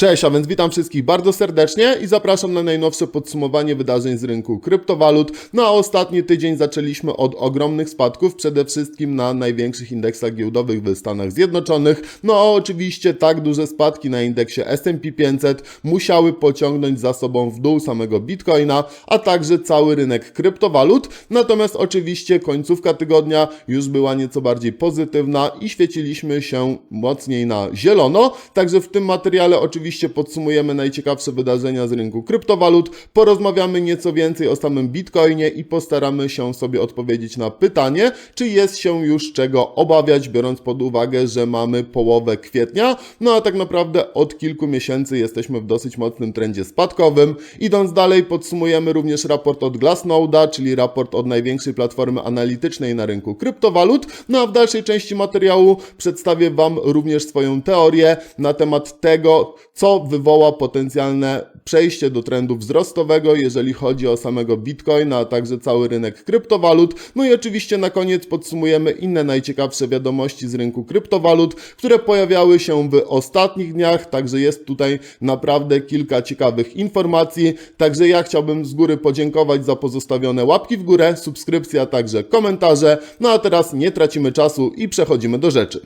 Cześć, a więc witam wszystkich bardzo serdecznie i zapraszam na najnowsze podsumowanie wydarzeń z rynku kryptowalut. No a ostatni tydzień zaczęliśmy od ogromnych spadków, przede wszystkim na największych indeksach giełdowych w Stanach Zjednoczonych. No oczywiście tak duże spadki na indeksie S&P 500 musiały pociągnąć za sobą w dół samego Bitcoina, a także cały rynek kryptowalut. Natomiast oczywiście końcówka tygodnia już była nieco bardziej pozytywna i świeciliśmy się mocniej na zielono. Także w tym materiale oczywiście podsumujemy najciekawsze wydarzenia z rynku kryptowalut, porozmawiamy nieco więcej o samym Bitcoinie i postaramy się sobie odpowiedzieć na pytanie, czy jest się już czego obawiać, biorąc pod uwagę, że mamy połowę kwietnia, no a tak naprawdę od kilku miesięcy jesteśmy w dosyć mocnym trendzie spadkowym. Idąc dalej, podsumujemy również raport od Glassnode'a, czyli raport od największej platformy analitycznej na rynku kryptowalut, no a w dalszej części materiału przedstawię Wam również swoją teorię na temat tego, co wywoła potencjalne przejście do trendu wzrostowego, jeżeli chodzi o samego Bitcoina, a także cały rynek kryptowalut. No i oczywiście na koniec podsumujemy inne najciekawsze wiadomości z rynku kryptowalut, które pojawiały się w ostatnich dniach, także jest tutaj naprawdę kilka ciekawych informacji. Także ja chciałbym z góry podziękować za pozostawione łapki w górę, subskrypcje, a także komentarze. No a teraz nie tracimy czasu i przechodzimy do rzeczy.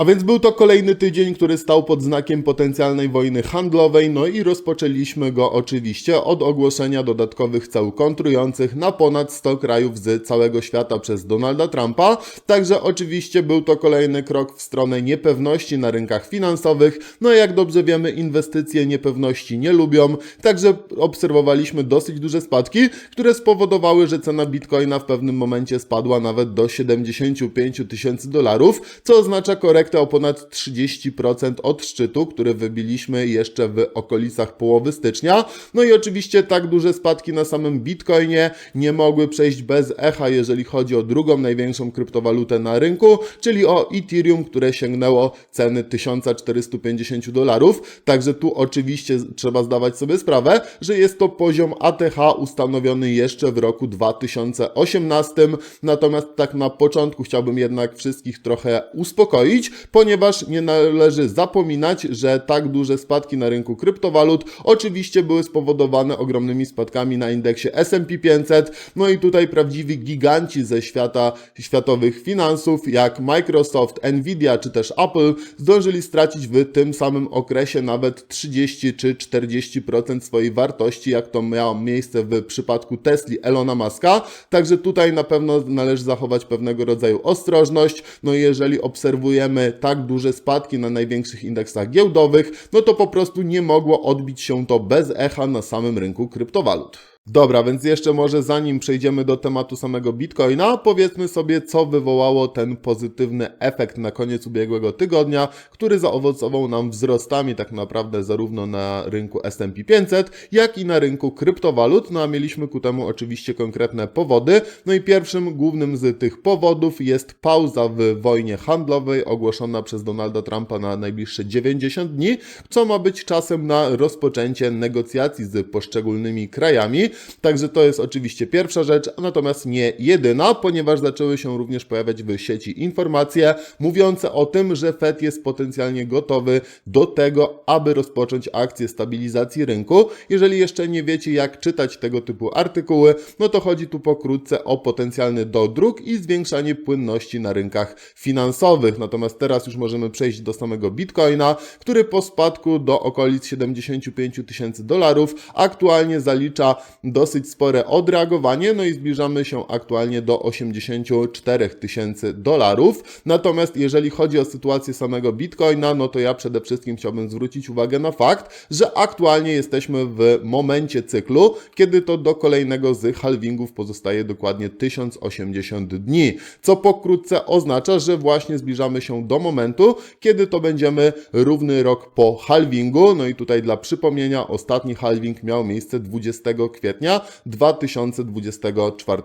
A więc był to kolejny tydzień, który stał pod znakiem potencjalnej wojny handlowej, no i rozpoczęliśmy go oczywiście od ogłoszenia dodatkowych ceł kontrujących na ponad 100 krajów z całego świata przez Donalda Trumpa. Także oczywiście był to kolejny krok w stronę niepewności na rynkach finansowych. No jak dobrze wiemy, inwestycje niepewności nie lubią, także obserwowaliśmy dosyć duże spadki, które spowodowały, że cena bitcoina w pewnym momencie spadła nawet do 75 tysięcy dolarów, co oznacza korektę o ponad 30% od szczytu, który wybiliśmy jeszcze w okolicach połowy stycznia. No i oczywiście tak duże spadki na samym Bitcoinie nie mogły przejść bez echa, jeżeli chodzi o drugą największą kryptowalutę na rynku, czyli o Ethereum, które sięgnęło ceny 1450 dolarów. Także tu oczywiście trzeba zdawać sobie sprawę, że jest to poziom ATH ustanowiony jeszcze w roku 2018. Natomiast tak na początku chciałbym jednak wszystkich trochę uspokoić, ponieważ nie należy zapominać, że tak duże spadki na rynku kryptowalut oczywiście były spowodowane ogromnymi spadkami na indeksie S&P 500. No i tutaj prawdziwi giganci ze świata światowych finansów, jak Microsoft, Nvidia czy też Apple, zdążyli stracić w tym samym okresie nawet 30 czy 40% swojej wartości, jak to miało miejsce w przypadku Tesli Elona Muska. Także tutaj na pewno należy zachować pewnego rodzaju ostrożność. No i jeżeli obserwujemy tak duże spadki na największych indeksach giełdowych, no to po prostu nie mogło odbić się to bez echa na samym rynku kryptowalut. Dobra, więc jeszcze może zanim przejdziemy do tematu samego Bitcoina, powiedzmy sobie, co wywołało ten pozytywny efekt na koniec ubiegłego tygodnia, który zaowocował nam wzrostami tak naprawdę zarówno na rynku S&P 500, jak i na rynku kryptowalut. No a mieliśmy ku temu oczywiście konkretne powody. No i pierwszym głównym z tych powodów jest pauza w wojnie handlowej ogłoszona przez Donalda Trumpa na najbliższe 90 dni, co ma być czasem na rozpoczęcie negocjacji z poszczególnymi krajami. Także to jest oczywiście pierwsza rzecz, natomiast nie jedyna, ponieważ zaczęły się również pojawiać w sieci informacje mówiące o tym, że Fed jest potencjalnie gotowy do tego, aby rozpocząć akcję stabilizacji rynku. Jeżeli jeszcze nie wiecie, jak czytać tego typu artykuły, no to chodzi tu pokrótce o potencjalny dodruk i zwiększanie płynności na rynkach finansowych. Natomiast teraz już możemy przejść do samego Bitcoina, który po spadku do okolic 75 tysięcy dolarów aktualnie zalicza dosyć spore odreagowanie, no i zbliżamy się aktualnie do 84 tysięcy dolarów. Natomiast jeżeli chodzi o sytuację samego Bitcoina, no to ja przede wszystkim chciałbym zwrócić uwagę na fakt, że aktualnie jesteśmy w momencie cyklu, kiedy to do kolejnego z halvingów pozostaje dokładnie 1080 dni, co pokrótce oznacza, że właśnie zbliżamy się do momentu, kiedy to będziemy równy rok po halvingu. No i tutaj dla przypomnienia, ostatni halving miał miejsce 20 kwietnia kwietnia 2024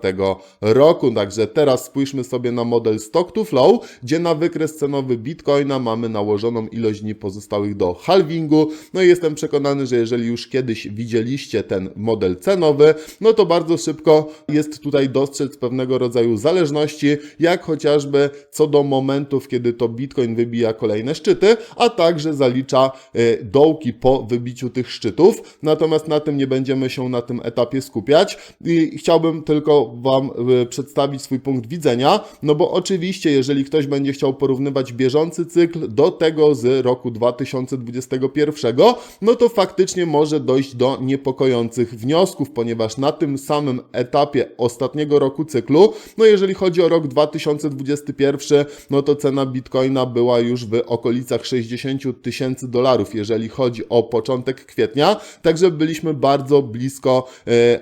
roku. Także teraz spójrzmy sobie na model Stock to Flow, gdzie na wykres cenowy Bitcoina mamy nałożoną ilość dni pozostałych do halvingu. No i jestem przekonany, że jeżeli już kiedyś widzieliście ten model cenowy, no to bardzo szybko jest tutaj dostrzec pewnego rodzaju zależności, jak chociażby co do momentów, kiedy to Bitcoin wybija kolejne szczyty, a także zalicza e, dołki po wybiciu tych szczytów. Natomiast na tym nie będziemy się na tym etapie skupiać. I chciałbym tylko Wam e, przedstawić swój punkt widzenia, no bo oczywiście, jeżeli ktoś będzie chciał porównywać bieżący cykl do tego z roku 2021, no to faktycznie może dojść do niepokojących wniosków, ponieważ na tym samym etapie ostatniego roku cyklu, no jeżeli chodzi o rok 2021, no to cena Bitcoina była już w okolicach 60 tysięcy dolarów, jeżeli chodzi o początek kwietnia, także byliśmy bardzo blisko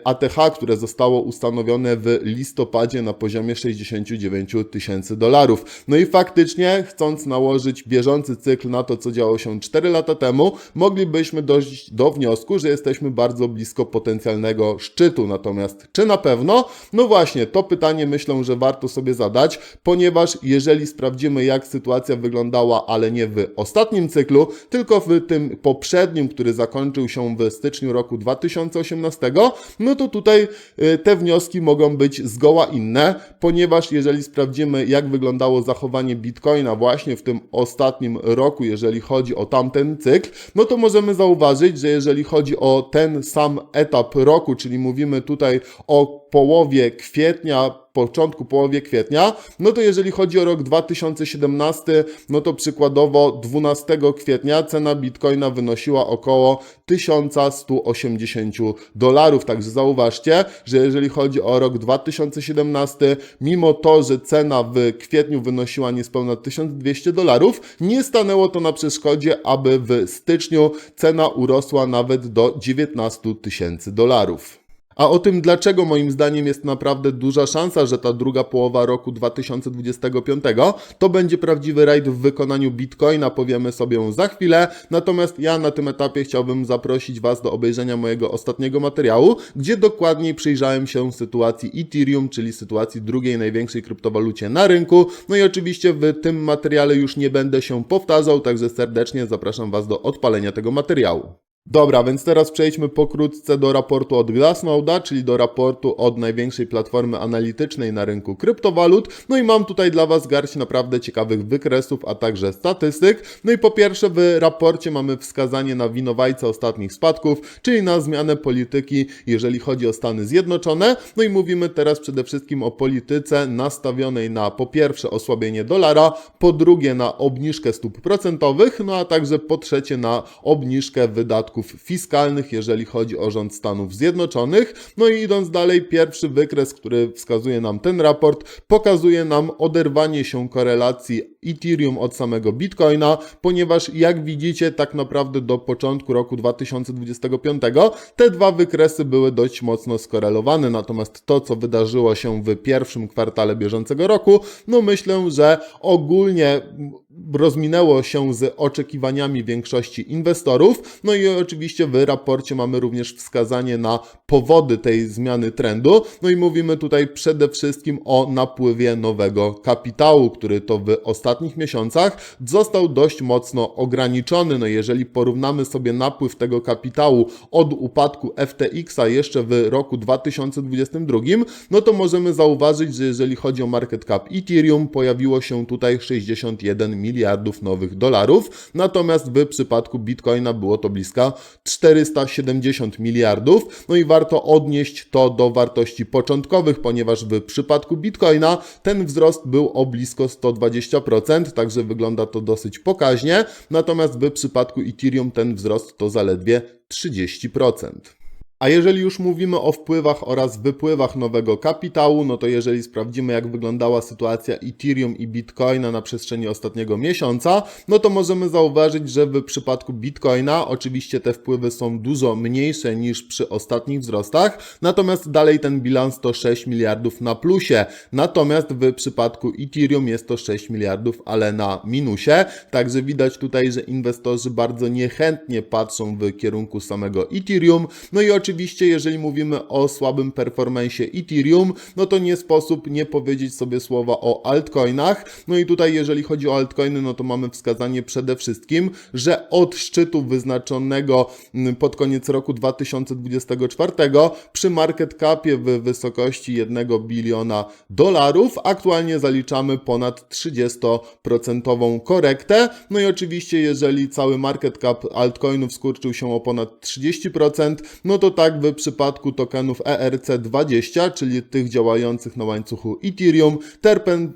ATH, które zostało ustanowione w listopadzie na poziomie 69 tysięcy dolarów. No i faktycznie, chcąc nałożyć bieżący cykl na to, co działo się 4 lata temu, moglibyśmy dojść do wniosku, że jesteśmy bardzo blisko potencjalnego szczytu. Natomiast czy na pewno? No właśnie, to pytanie myślę, że warto sobie zadać, ponieważ jeżeli sprawdzimy, jak sytuacja wyglądała, ale nie w ostatnim cyklu, tylko w tym poprzednim, który zakończył się w styczniu roku 2018, no to tutaj y, te wnioski mogą być zgoła inne, ponieważ jeżeli sprawdzimy, jak wyglądało zachowanie Bitcoina właśnie w tym ostatnim roku, jeżeli chodzi o tamten cykl, no to możemy zauważyć, że jeżeli chodzi o ten sam etap roku, czyli mówimy tutaj o połowie kwietnia, początku, połowie kwietnia, no to jeżeli chodzi o rok 2017, no to przykładowo 12 kwietnia cena Bitcoina wynosiła około 1180 dolarów. Także zauważcie, że jeżeli chodzi o rok 2017, mimo to, że cena w kwietniu wynosiła niespełna 1200 dolarów, nie stanęło to na przeszkodzie, aby w styczniu cena urosła nawet do 19 tysięcy dolarów. A o tym, dlaczego moim zdaniem jest naprawdę duża szansa, że ta druga połowa roku 2025 to będzie prawdziwy rajd w wykonaniu Bitcoina, powiemy sobie za chwilę. Natomiast ja na tym etapie chciałbym zaprosić Was do obejrzenia mojego ostatniego materiału, gdzie dokładniej przyjrzałem się sytuacji Ethereum, czyli sytuacji drugiej największej kryptowalucie na rynku. No i oczywiście w tym materiale już nie będę się powtarzał, także serdecznie zapraszam Was do odpalenia tego materiału. Dobra, więc teraz przejdźmy pokrótce do raportu od Glassnode'a, czyli do raportu od największej platformy analitycznej na rynku kryptowalut. No i mam tutaj dla Was garść naprawdę ciekawych wykresów, a także statystyk. No i po pierwsze w raporcie mamy wskazanie na winowajcę ostatnich spadków, czyli na zmianę polityki, jeżeli chodzi o Stany Zjednoczone. No i mówimy teraz przede wszystkim o polityce nastawionej na po pierwsze osłabienie dolara, po drugie na obniżkę stóp procentowych, no a także po trzecie na obniżkę wydatków fiskalnych, jeżeli chodzi o rząd Stanów Zjednoczonych. No i idąc dalej, pierwszy wykres, który wskazuje nam ten raport, pokazuje nam oderwanie się korelacji Ethereum od samego Bitcoina, ponieważ jak widzicie, tak naprawdę do początku roku 2025 te dwa wykresy były dość mocno skorelowane, natomiast to, co wydarzyło się w pierwszym kwartale bieżącego roku, no myślę, że ogólnie rozminęło się z oczekiwaniami większości inwestorów. No i oczywiście w raporcie mamy również wskazanie na powody tej zmiany trendu. No i mówimy tutaj przede wszystkim o napływie nowego kapitału, który to w ostatnich miesiącach został dość mocno ograniczony. No jeżeli porównamy sobie napływ tego kapitału od upadku FTX-a jeszcze w roku 2022, no to możemy zauważyć, że jeżeli chodzi o market cap Ethereum, pojawiło się tutaj 61 miliardów nowych dolarów, natomiast w przypadku Bitcoina było to bliska 470 miliardów. No i warto odnieść to do wartości początkowych, ponieważ w przypadku Bitcoina ten wzrost był o blisko 120%, także wygląda to dosyć pokaźnie, natomiast w przypadku Ethereum ten wzrost to zaledwie 30%. A jeżeli już mówimy o wpływach oraz wypływach nowego kapitału, no to jeżeli sprawdzimy, jak wyglądała sytuacja Ethereum i Bitcoina na przestrzeni ostatniego miesiąca, no to możemy zauważyć, że w przypadku Bitcoina oczywiście te wpływy są dużo mniejsze niż przy ostatnich wzrostach, natomiast dalej ten bilans to 6 miliardów na plusie. Natomiast w przypadku Ethereum jest to 6 miliardów, ale na minusie. Także widać tutaj, że inwestorzy bardzo niechętnie patrzą w kierunku samego Ethereum. No i oczywiście oczywiście, jeżeli mówimy o słabym performanceie Ethereum, no to nie sposób nie powiedzieć sobie słowa o altcoinach. No i tutaj, jeżeli chodzi o altcoiny, no to mamy wskazanie przede wszystkim, że od szczytu wyznaczonego mm, pod koniec roku 2024 przy market capie w wysokości 1 biliona dolarów aktualnie zaliczamy ponad 30% korektę. No i oczywiście, jeżeli cały market cap altcoinów skurczył się o ponad 30%, no to tak w przypadku tokenów ERC20, czyli tych działających na łańcuchu Ethereum,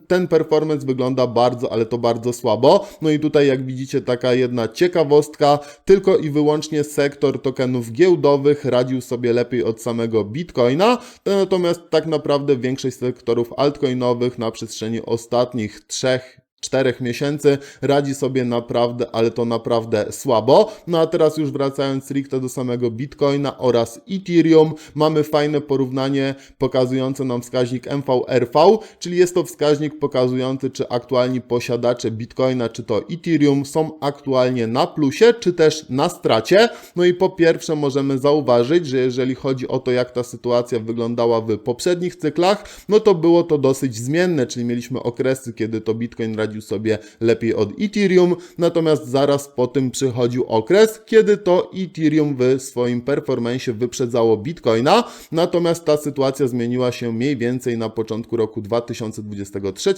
ten, performance wygląda bardzo, ale to bardzo słabo. No i tutaj jak widzicie taka jedna ciekawostka, tylko i wyłącznie sektor tokenów giełdowych radził sobie lepiej od samego Bitcoina, natomiast tak naprawdę większość sektorów altcoinowych na przestrzeni ostatnich trzech czterech miesięcy radzi sobie naprawdę, ale to naprawdę słabo. No a teraz już wracając stricte do samego Bitcoina oraz Ethereum, mamy fajne porównanie pokazujące nam wskaźnik MVRV, czyli jest to wskaźnik pokazujący, czy aktualni posiadacze Bitcoina, czy to Ethereum są aktualnie na plusie, czy też na stracie. No i po pierwsze możemy zauważyć, że jeżeli chodzi o to, jak ta sytuacja wyglądała w poprzednich cyklach, no to było to dosyć zmienne, czyli mieliśmy okresy, kiedy to Bitcoin radził sobie lepiej od Ethereum, natomiast zaraz po tym przychodził okres, kiedy to Ethereum w swoim performance wyprzedzało Bitcoina, natomiast ta sytuacja zmieniła się mniej więcej na początku roku 2023,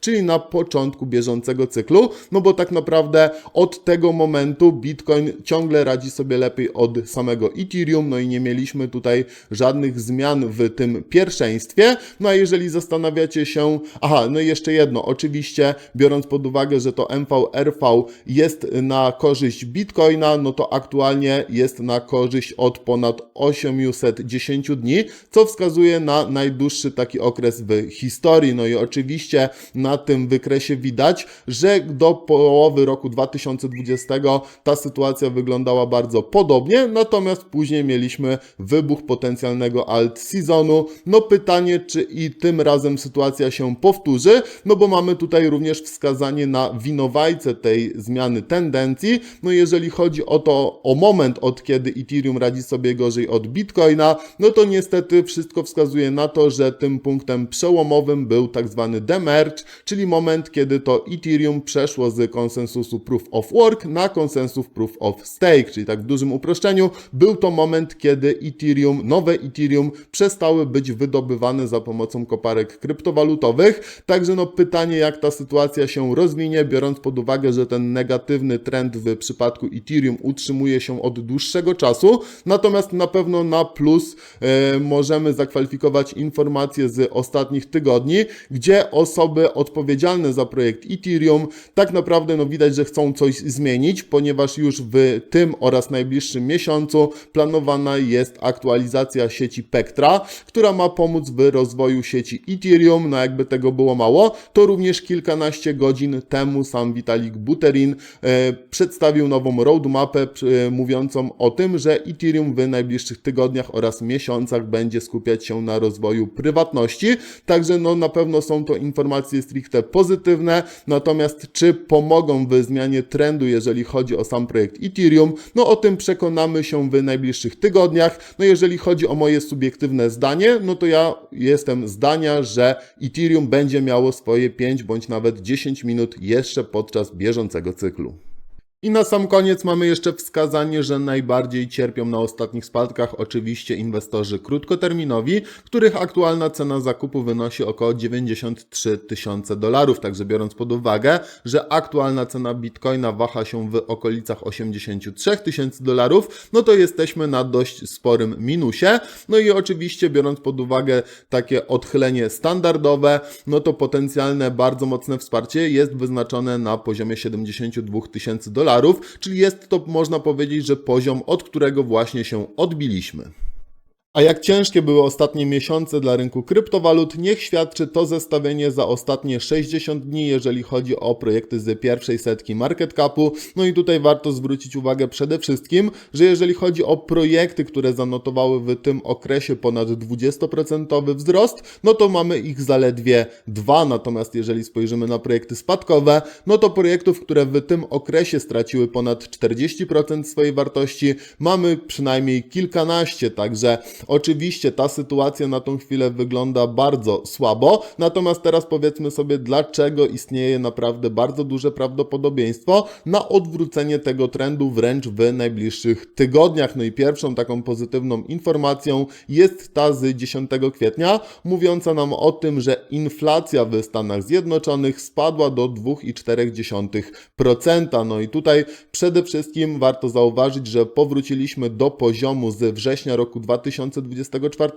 czyli na początku bieżącego cyklu, no bo tak naprawdę od tego momentu Bitcoin ciągle radzi sobie lepiej od samego Ethereum, no i nie mieliśmy tutaj żadnych zmian w tym pierwszeństwie, no a jeżeli zastanawiacie się, aha, no i jeszcze jedno, oczywiście biorąc pod uwagę, że to MVRV jest na korzyść Bitcoina, no to aktualnie jest na korzyść od ponad 810 dni, co wskazuje na najdłuższy taki okres w historii. No i oczywiście na tym wykresie widać, że do połowy roku 2020 ta sytuacja wyglądała bardzo podobnie, natomiast później mieliśmy wybuch potencjalnego alt sezonu. No pytanie, czy i tym razem sytuacja się powtórzy, no bo mamy tutaj również wskazanie na winowajcę tej zmiany tendencji. No jeżeli chodzi o to, o moment, od kiedy Ethereum radzi sobie gorzej od Bitcoina, no to niestety wszystko wskazuje na to, że tym punktem przełomowym był tak zwany demerge, czyli moment, kiedy to Ethereum przeszło z konsensusu Proof of Work na konsensus Proof of Stake, czyli tak w dużym uproszczeniu, był to moment, kiedy Ethereum, nowe Ethereum przestały być wydobywane za pomocą koparek kryptowalutowych. Także no pytanie, jak ta sytuacja się rozwinie, biorąc pod uwagę, że ten negatywny trend w przypadku Ethereum utrzymuje się od dłuższego czasu, natomiast na pewno na plus e, możemy zakwalifikować informacje z ostatnich tygodni, gdzie osoby odpowiedzialne za projekt Ethereum tak naprawdę no widać, że chcą coś zmienić, ponieważ już w tym oraz najbliższym miesiącu planowana jest aktualizacja sieci Pectra, która ma pomóc w rozwoju sieci Ethereum. No jakby tego było mało, to również kilkanaście godzin temu sam Vitalik Buterin e, przedstawił nową roadmapę e, mówiącą o tym, że Ethereum w najbliższych tygodniach oraz miesiącach będzie skupiać się na rozwoju prywatności. Także no na pewno są to informacje stricte pozytywne, natomiast czy pomogą w zmianie trendu, jeżeli chodzi o sam projekt Ethereum, no o tym przekonamy się w najbliższych tygodniach. No jeżeli chodzi o moje subiektywne zdanie, no to ja jestem zdania, że Ethereum będzie miało swoje 5 bądź nawet 10 minut jeszcze podczas bieżącego cyklu. I na sam koniec mamy jeszcze wskazanie, że najbardziej cierpią na ostatnich spadkach oczywiście inwestorzy krótkoterminowi, których aktualna cena zakupu wynosi około 93 tysiące dolarów. Także biorąc pod uwagę, że aktualna cena bitcoina waha się w okolicach 83 tysięcy dolarów, no to jesteśmy na dość sporym minusie. No i oczywiście biorąc pod uwagę takie odchylenie standardowe, no to potencjalne bardzo mocne wsparcie jest wyznaczone na poziomie 72 tysięcy dolarów dolarów, czyli jest to, można powiedzieć, że poziom, od którego właśnie się odbiliśmy. A jak ciężkie były ostatnie miesiące dla rynku kryptowalut, niech świadczy to zestawienie za ostatnie 60 dni, jeżeli chodzi o projekty z pierwszej setki market capu. No i tutaj warto zwrócić uwagę przede wszystkim, że jeżeli chodzi o projekty, które zanotowały w tym okresie ponad 20% wzrost, no to mamy ich zaledwie dwa. Natomiast jeżeli spojrzymy na projekty spadkowe, no to projektów, które w tym okresie straciły ponad 40% swojej wartości, mamy przynajmniej kilkanaście, także Oczywiście ta sytuacja na tą chwilę wygląda bardzo słabo, natomiast teraz powiedzmy sobie, dlaczego istnieje naprawdę bardzo duże prawdopodobieństwo na odwrócenie tego trendu wręcz w najbliższych tygodniach. No i pierwszą taką pozytywną informacją jest ta z 10 kwietnia, mówiąca nam o tym, że inflacja w Stanach Zjednoczonych spadła do 2,4%. No i tutaj przede wszystkim warto zauważyć, że powróciliśmy do poziomu z września roku 2000 2024,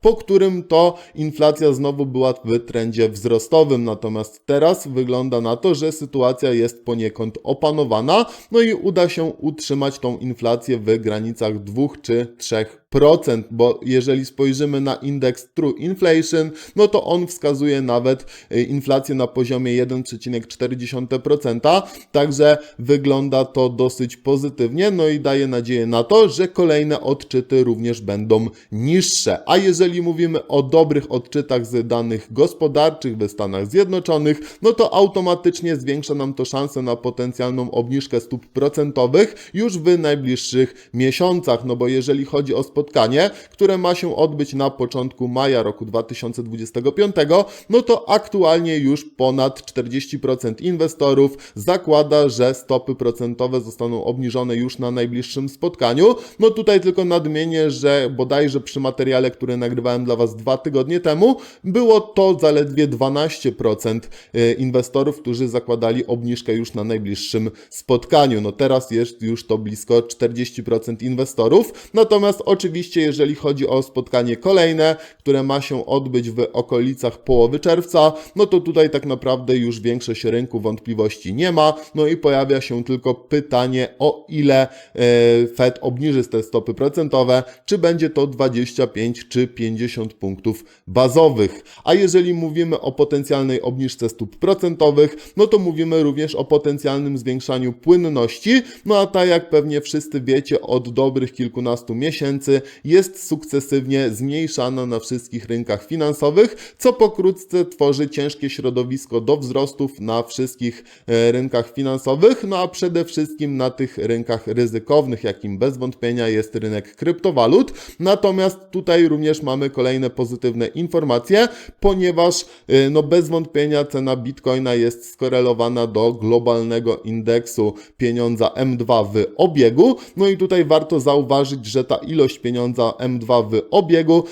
po którym to inflacja znowu była w trendzie wzrostowym. Natomiast teraz wygląda na to, że sytuacja jest poniekąd opanowana, no i uda się utrzymać tą inflację w granicach 2 czy 3 procent, bo jeżeli spojrzymy na indeks True Inflation, no to on wskazuje nawet y, inflację na poziomie 1,4%, także wygląda to dosyć pozytywnie, no i daje nadzieję na to, że kolejne odczyty również będą niższe. A jeżeli mówimy o dobrych odczytach z danych gospodarczych w Stanach Zjednoczonych, no to automatycznie zwiększa nam to szansę na potencjalną obniżkę stóp procentowych już w najbliższych miesiącach, no bo jeżeli chodzi o spotkanie, które ma się odbyć na początku maja roku 2025, no to aktualnie już ponad 40% inwestorów zakłada, że stopy procentowe zostaną obniżone już na najbliższym spotkaniu. No tutaj tylko nadmienię, że bodajże przy materiale, który nagrywałem dla Was dwa tygodnie temu, było to zaledwie 12% y, inwestorów, którzy zakładali obniżkę już na najbliższym spotkaniu. No teraz jest już to blisko 40% inwestorów. Natomiast oczywiście, jeżeli chodzi o spotkanie kolejne, które ma się odbyć w okolicach połowy czerwca, no to tutaj tak naprawdę już większość rynku wątpliwości nie ma. No i pojawia się tylko pytanie, o ile y, Fed obniży te stopy procentowe, czy będzie to 25 czy 50 punktów bazowych. A jeżeli mówimy o potencjalnej obniżce stóp procentowych, no to mówimy również o potencjalnym zwiększaniu płynności. No a tak jak pewnie wszyscy wiecie, od dobrych kilkunastu miesięcy jest sukcesywnie zmniejszana na wszystkich rynkach finansowych, co pokrótce tworzy ciężkie środowisko do wzrostów na wszystkich e, rynkach finansowych, no a przede wszystkim na tych rynkach ryzykownych, jakim bez wątpienia jest rynek kryptowalut. Natomiast tutaj również mamy kolejne pozytywne informacje, ponieważ y, no bez wątpienia cena Bitcoina jest skorelowana do globalnego indeksu pieniądza M2 w obiegu. No i tutaj warto zauważyć, że ta ilość pieniądza M2 w obiegu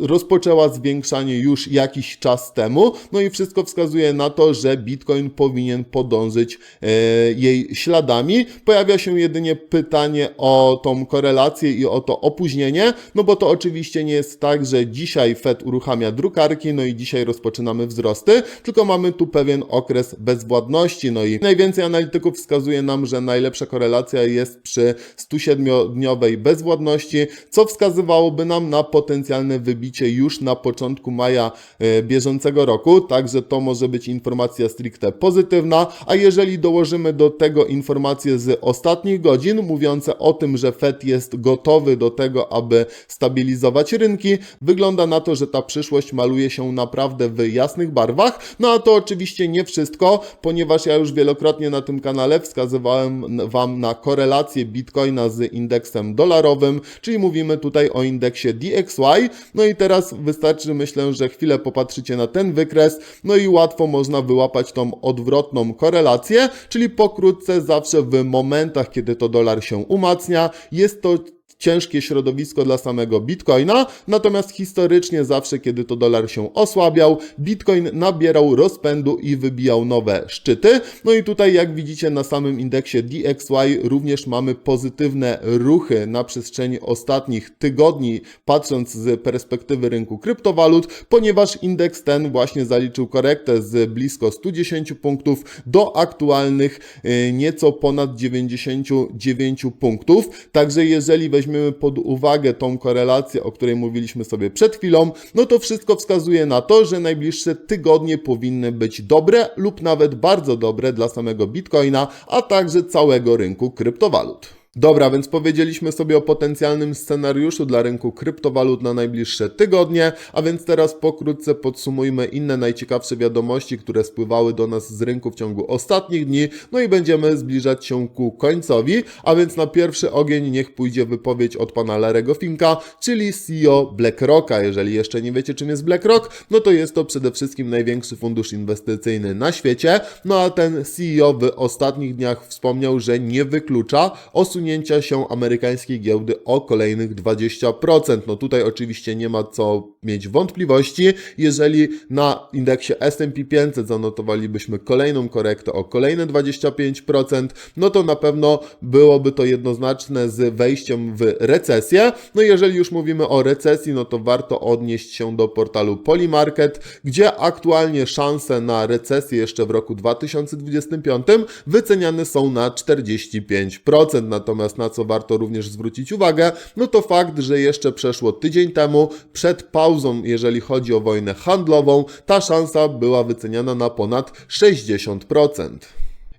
rozpoczęła zwiększanie już jakiś czas temu. No i wszystko wskazuje na to, że Bitcoin powinien podążyć e, jej śladami. Pojawia się jedynie pytanie o tą korelację i o to opóźnienie, no bo to oczywiście nie jest tak, że dzisiaj Fed uruchamia drukarki, no i dzisiaj rozpoczynamy wzrosty, tylko mamy tu pewien okres bezwładności, no i najwięcej analityków wskazuje nam, że najlepsza korelacja jest przy 107-dniowej bezwładności, co wskazywałoby nam na potencjalne wybicie już na początku maja e, bieżącego roku, także to może być informacja stricte pozytywna, a jeżeli dołożymy do tego informacje z ostatnich godzin, mówiące o tym, że Fed jest gotowy do tego, aby stabilizować rynki, wygląda na to, że ta przyszłość maluje się naprawdę w jasnych barwach. No a to oczywiście nie wszystko, ponieważ ja już wielokrotnie na tym kanale wskazywałem Wam na korelację Bitcoina z indeksem dolarowym, czyli mówimy tutaj o indeksie DXY. No i teraz wystarczy, myślę, że chwilę popatrzycie na ten wykres, no i łatwo można wyłapać tą odwrotną korelację, czyli pokrótce zawsze w momentach, kiedy to dolar się umacnia, jest to ciężkie środowisko dla samego Bitcoina, natomiast historycznie zawsze, kiedy to dolar się osłabiał, Bitcoin nabierał rozpędu i wybijał nowe szczyty. No i tutaj, jak widzicie na samym indeksie DXY, również mamy pozytywne ruchy na przestrzeni ostatnich tygodni, patrząc z perspektywy rynku kryptowalut, ponieważ indeks ten właśnie zaliczył korektę z blisko 110 punktów do aktualnych y, nieco ponad 99 punktów. Także jeżeli weźmiemy weźmiemy pod uwagę tą korelację, o której mówiliśmy sobie przed chwilą, no to wszystko wskazuje na to, że najbliższe tygodnie powinny być dobre lub nawet bardzo dobre dla samego Bitcoina, a także całego rynku kryptowalut. Dobra, więc powiedzieliśmy sobie o potencjalnym scenariuszu dla rynku kryptowalut na najbliższe tygodnie, a więc teraz pokrótce podsumujmy inne najciekawsze wiadomości, które spływały do nas z rynku w ciągu ostatnich dni, no i będziemy zbliżać się ku końcowi, a więc na pierwszy ogień niech pójdzie wypowiedź od pana Larego Finka, czyli CEO BlackRocka. Jeżeli jeszcze nie wiecie czym jest BlackRock, no to jest to przede wszystkim największy fundusz inwestycyjny na świecie, no a ten CEO w ostatnich dniach wspomniał, że nie wyklucza osunięcia się amerykańskiej giełdy o kolejnych 20%. No tutaj oczywiście nie ma co mieć wątpliwości. Jeżeli na indeksie S&P 500 zanotowalibyśmy kolejną korektę o kolejne 25%, no to na pewno byłoby to jednoznaczne z wejściem w recesję. No jeżeli już mówimy o recesji, no to warto odnieść się do portalu Polymarket, gdzie aktualnie szanse na recesję jeszcze w roku 2025 wyceniane są na 45%. Natomiast na co warto również zwrócić uwagę, no to fakt, że jeszcze przeszło tydzień temu, przed pauzą, jeżeli chodzi o wojnę handlową, ta szansa była wyceniana na ponad 60%.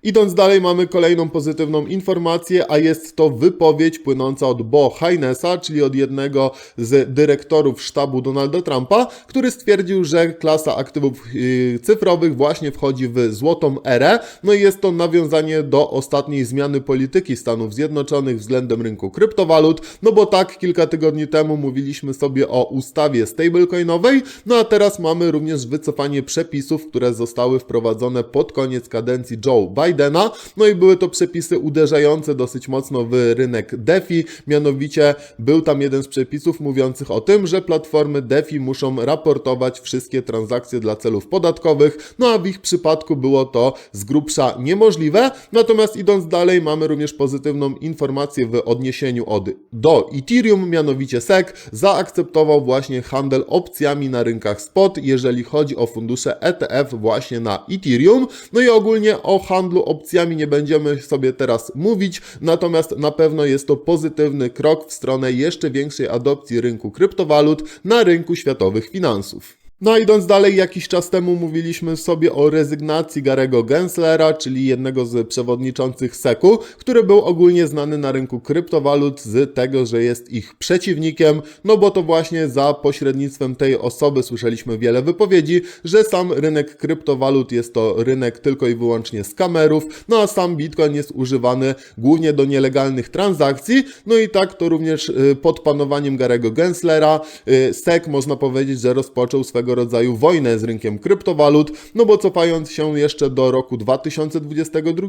Idąc dalej, mamy kolejną pozytywną informację, a jest to wypowiedź płynąca od Bo Heinesa, czyli od jednego z dyrektorów sztabu Donalda Trumpa, który stwierdził, że klasa aktywów yy, cyfrowych właśnie wchodzi w złotą erę. No i jest to nawiązanie do ostatniej zmiany polityki Stanów Zjednoczonych względem rynku kryptowalut, no bo tak kilka tygodni temu mówiliśmy sobie o ustawie stablecoinowej, no a teraz mamy również wycofanie przepisów, które zostały wprowadzone pod koniec kadencji Joe Biden Bidena. No i były to przepisy uderzające dosyć mocno w rynek DeFi. Mianowicie był tam jeden z przepisów mówiących o tym, że platformy DeFi muszą raportować wszystkie transakcje dla celów podatkowych. No a w ich przypadku było to z grubsza niemożliwe. Natomiast idąc dalej, mamy również pozytywną informację w odniesieniu od do Ethereum, mianowicie SEC zaakceptował właśnie handel opcjami na rynkach spot, jeżeli chodzi o fundusze ETF właśnie na Ethereum. No i ogólnie o handlu opcjami nie będziemy sobie teraz mówić, natomiast na pewno jest to pozytywny krok w stronę jeszcze większej adopcji rynku kryptowalut na rynku światowych finansów. No idąc dalej, jakiś czas temu mówiliśmy sobie o rezygnacji Garego Genslera, czyli jednego z przewodniczących SEC-u, który był ogólnie znany na rynku kryptowalut z tego, że jest ich przeciwnikiem, no bo to właśnie za pośrednictwem tej osoby słyszeliśmy wiele wypowiedzi, że sam rynek kryptowalut jest to rynek tylko i wyłącznie skamerów, no a sam Bitcoin jest używany głównie do nielegalnych transakcji, no i tak to również y, pod panowaniem Garego Genslera y, SEC można powiedzieć, że rozpoczął swego rodzaju wojnę z rynkiem kryptowalut, no bo cofając się jeszcze do roku 2022,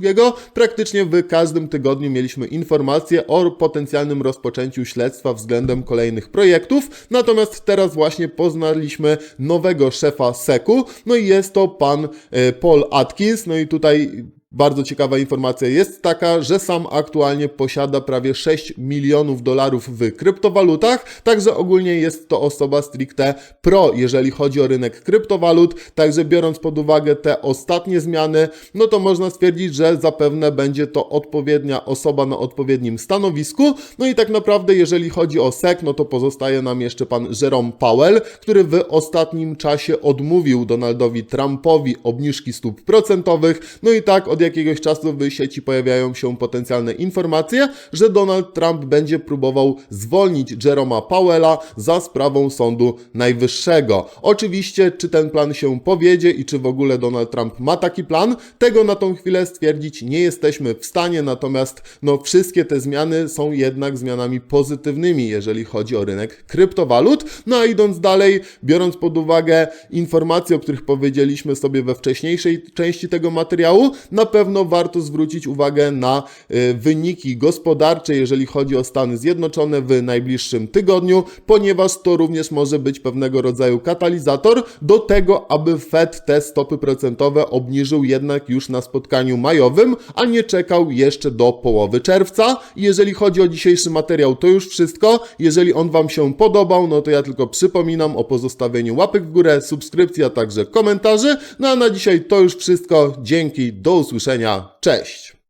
praktycznie w każdym tygodniu mieliśmy informacje o potencjalnym rozpoczęciu śledztwa względem kolejnych projektów, natomiast teraz właśnie poznaliśmy nowego szefa SEC-u, no i jest to pan e, Paul Atkins, no i tutaj bardzo ciekawa informacja jest taka, że sam aktualnie posiada prawie 6 milionów dolarów w kryptowalutach, także ogólnie jest to osoba stricte pro, jeżeli chodzi o rynek kryptowalut, także biorąc pod uwagę te ostatnie zmiany, no to można stwierdzić, że zapewne będzie to odpowiednia osoba na odpowiednim stanowisku, no i tak naprawdę jeżeli chodzi o SEC, no to pozostaje nam jeszcze pan Jerome Powell, który w ostatnim czasie odmówił Donaldowi Trumpowi obniżki stóp procentowych, no i tak od jakiegoś czasu w sieci pojawiają się potencjalne informacje, że Donald Trump będzie próbował zwolnić Jeroma Powella za sprawą Sądu Najwyższego. Oczywiście, czy ten plan się powiedzie i czy w ogóle Donald Trump ma taki plan, tego na tą chwilę stwierdzić nie jesteśmy w stanie, natomiast no, wszystkie te zmiany są jednak zmianami pozytywnymi, jeżeli chodzi o rynek kryptowalut. No a idąc dalej, biorąc pod uwagę informacje, o których powiedzieliśmy sobie we wcześniejszej części tego materiału, na pewno warto zwrócić uwagę na y, wyniki gospodarcze, jeżeli chodzi o Stany Zjednoczone w najbliższym tygodniu, ponieważ to również może być pewnego rodzaju katalizator do tego, aby Fed te stopy procentowe obniżył jednak już na spotkaniu majowym, a nie czekał jeszcze do połowy czerwca. Jeżeli chodzi o dzisiejszy materiał, to już wszystko. Jeżeli on Wam się podobał, no to ja tylko przypominam o pozostawieniu łapek w górę, subskrypcji, a także komentarzy. No a na dzisiaj to już wszystko. Dzięki, do usłyszenia. Cześć!